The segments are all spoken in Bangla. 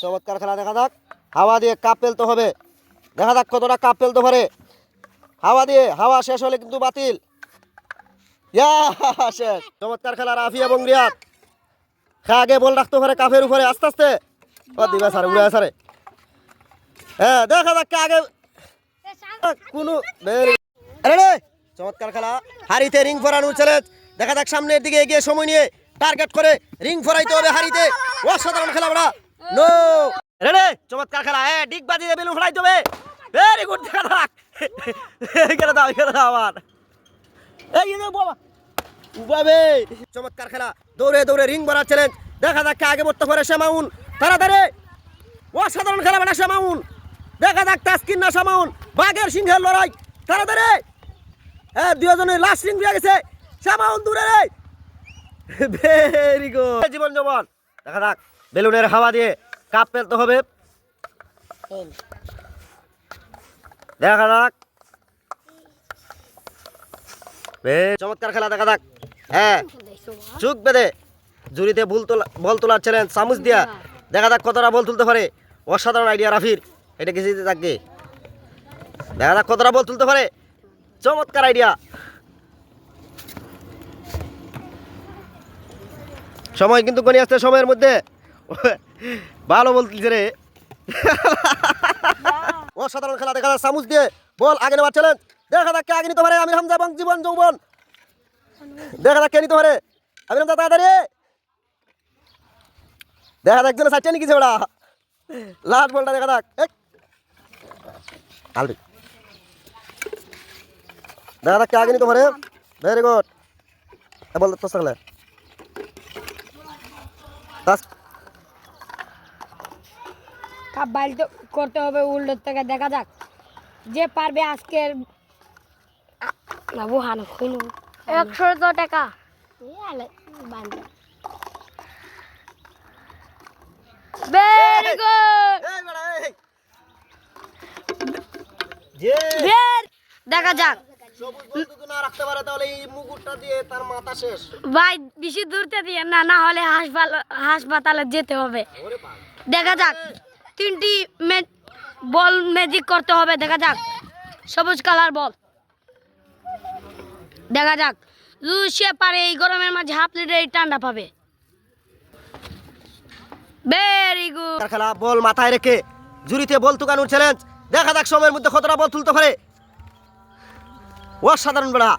চমৎকার খেলা দেখা যাক। হাওয়া দিয়ে কাপ ফেলতে হবে। দেখা যাক কতটা কাপ ফেলতে পারে। হাওয়া দিয়ে, হাওয়া শেষ হলে কিন্তু বাতিল। শেষ। চমৎকার খেলা রাফি এবং রিয়াদ। হ্যাঁ আগে বল রাখতে পারে কাপের উপরে, আস্তে আস্তে। দিবা স্যার, উড়ে স্যারে। হ্যাঁ দেখা যাক আগে কোনো আরে চমৎকার খেলা। হারিতে রিং ফরানো চ্যালেঞ্জ। দেখা যাক সামনের দিকে এগিয়ে সময় নিয়ে টার্গেট করে রিং ফরাইতে হবে হারিতে। অসাধারণ খেলা বড়া নো রে চমৎকার খেলা। হ্যাঁ ডিগ বাজিয়ে বেলুন ফরাইতে হবে ভেরি গুড দেখা এখানে দাও এখানে দাও আবার। এই বাবা। উবাবে। চমৎকার খেলা। দৌড়ে দৌড়ে রিং ভরার চ্যালেঞ্জ দেখা যাক আগে পড়তে পারে শ্যামাউন। তাড়াতাড়ি। অসাধারণ খেলা বেটা শ্যামাউন। দেখা যাক তাস্কিন না শ্যামাউন। বাঘের সিংহের লড়াই। তাড়াতাড়ি। হ্যাঁ দুজনের লাস্ট রিং দিয়ে গেছে। শ্যামাউন দূরে রে। ভেরি গুড জীবন জীবন দেখা যাক বেলুনের হাওয়া দিয়ে কাপ ফেলতে হবে। দেখা যাক। চমৎকার খেলা দেখা যাক। হ্যাঁ চুক বেঁধে জুড়িতে বল তোলা বল তোলার চ্যালেঞ্জ চামচ দিয়া দেখা যাক কতটা বল তুলতে পারে। অসাধারণ আইডিয়া রাফির। এটা কিছু থাকবে দেখা যাক কতটা বল তুলতে পারে। চমৎকার আইডিয়া সময় কিন্তু গনি আসছে, সময়ের মধ্যে। ভালো বল তুলছে রে। অসাধারণ খেলা দেখা যাক চামচ দিয়ে বল, আগে নেওয়ার চ্যালেঞ্জ দেখা যাক কে আগে নিতে পারে আমির হামজা এবং জীবন যৌবন। দেখা যাক কে নিতে পারে। আমির হামজা, তাড়াতাড়ি। দেখা যাক সাইডে নিয়ে গেছে ওরা। লাস্ট বলটা দেখা যাক। আলবি দেখা যাক কে আগে নিতে পারে। ভেরি গুড বল তো সকলে বাস কাপ বাইল করতে হবে উল্টো থেকে দেখা যাক যে পারবে আজকের না বুহান কইন একশো টাকা ভেরি গুড এই বেটা, এই। যে দেখা যাক ভাই বেশি দূরতে দিয়ে না না হলে হাসপাতালে যেতে হবে। দেখা যাক তিনটি বল ম্যাজিক করতে হবে দেখা যাক। সবুজ কালার বল। দেখা যাক যদি সে পারে এই গরমের মাঝে হাফ লিটার এই ঠান্ডা পাবে। ভেরি গুড খেলা বল মাথায় রেখে জুরিতে বল তুকানোর চ্যালেঞ্জ দেখা যাক সময়ের মধ্যে কতটা বল তুলতে পারে। অসাধারণ বেড়া।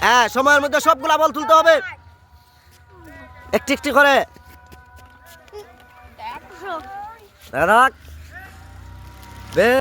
হ্যাঁ সময়ের মধ্যে সবগুলা বল তুলতে হবে। একটি একটি করে। দেখা। বে-